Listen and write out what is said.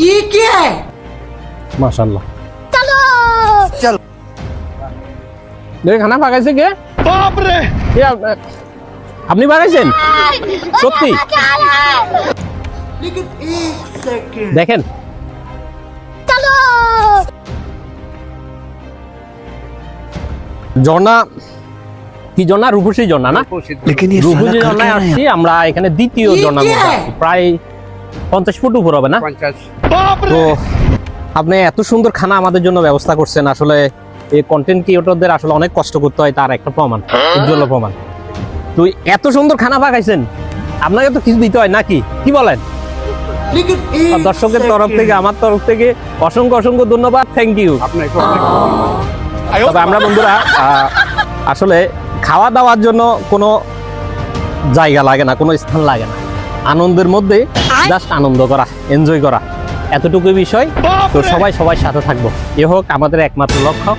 ये क्या है মাশাল্লাহ চল খানা পাকাইছে কে বাপরে আপনি পাকাইছেন সত্যি लेकिन एक सेकंड দেখেন ঝর্ণা কি ঝর্ণা রূপসী ঝর্ণা না लेकिन ये রূপসী साला कर ঝর্ণায় क्या रहा है আসছি আমরা এখানে দ্বিতীয় কি ঝর্ণার মধ্যে কি? আছি। প্রায় পঞ্চাশ ফুট উপর হবে না? তো আপনি এত সুন্দর খানা আমাদের জন্য ব্যবস্থা করছেন আসলে এই কন্টেন্ট ক্রিয়েটরদের আসলে অনেক কষ্ট করতে হয় তার একটা প্রমাণ উজ্জ্বল প্রমাণ। তো এত সুন্দর খানা পাকাইছেন আপনাকে তো কিছু দিতে হয় নাকি? কি বলেন? দর্শকের তরফ থেকে আমার তরফ থেকে অসংখ্য অসংখ্য ধন্যবাদ থ্যাংক ইউ তবে আমরা বন্ধুরা আসলে খাওয়া দাওয়ার জন্য কোনো জায়গা লাগে না কোনো স্থান লাগে না। আনন্দের মধ্যে জাস্ট আনন্দ করা এনজয় করা। এতটুকু বিষয়। তো সবাই সবাই সাথে থাকব। এ হোক আমাদের একমাত্র লক্ষ্য।